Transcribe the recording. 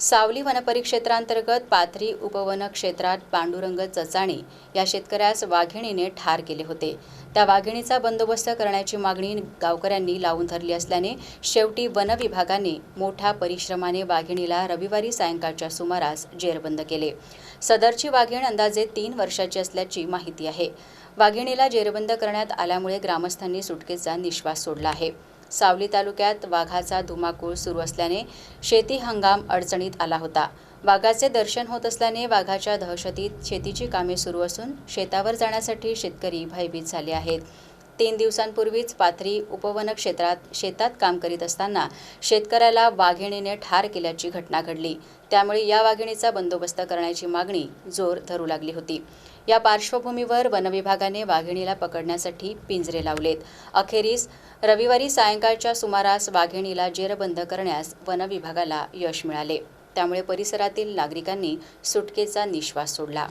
सावली वनपरिक्षेत्रांतर्गत पाथरी उपवन क्षेत्रात पांडुरंग चचाणे या शेतकऱ्यास वाघिणीने ठार केले होते. त्या वाघिणीचा बंदोबस्त करण्याची मागणी गावकऱ्यांनी लावून धरली असल्याने शेवटी वनविभागाने मोठ्या परिश्रमाने वाघिणीला रविवारी सायंकाळच्या सुमारास जेरबंद केले. सदरची वाघीण अंदाजे तीन वर्षाची असल्याची माहिती आहे. वाघिणीला जेरबंद करण्यात आल्यामुळे ग्रामस्थांनी सुटकेचा निश्वास सोडला आहे. सावली तालुक्यात वाघाचा धुमाकूळ सुरू असल्याने शेती हंगाम अडचणीत आला होता. वाघाचे दर्शन होत असल्याने वाघाच्या दहशतीत शेतीची कामे सुरू असून शेतावर जाण्यासाठी शेतकरी भयभीत झाले आहेत. तीन दिवसांपूर्वीच पाथरी उपवन क्षेत्रात शेतात काम करीत असताना शेतकऱ्याला वाघिणीने ठार केल्याची घटना घडली. त्यामुळे या वाघिणीचा बंदोबस्त करण्याची मागणी जोर धरू लागली होती. या पार्श्वभूमीवर वनविभागाने वाघिणीला पकडण्यासाठी पिंजरे लावलेत. अखेरीस रविवारी सायंकाळच्या सुमारास वाघिणीला जेरबंद करण्यास वनविभागाला यश मिळाले. त्यामुळे परिसरातील नागरिकांनी सुटकेचा निश्वास सोडला.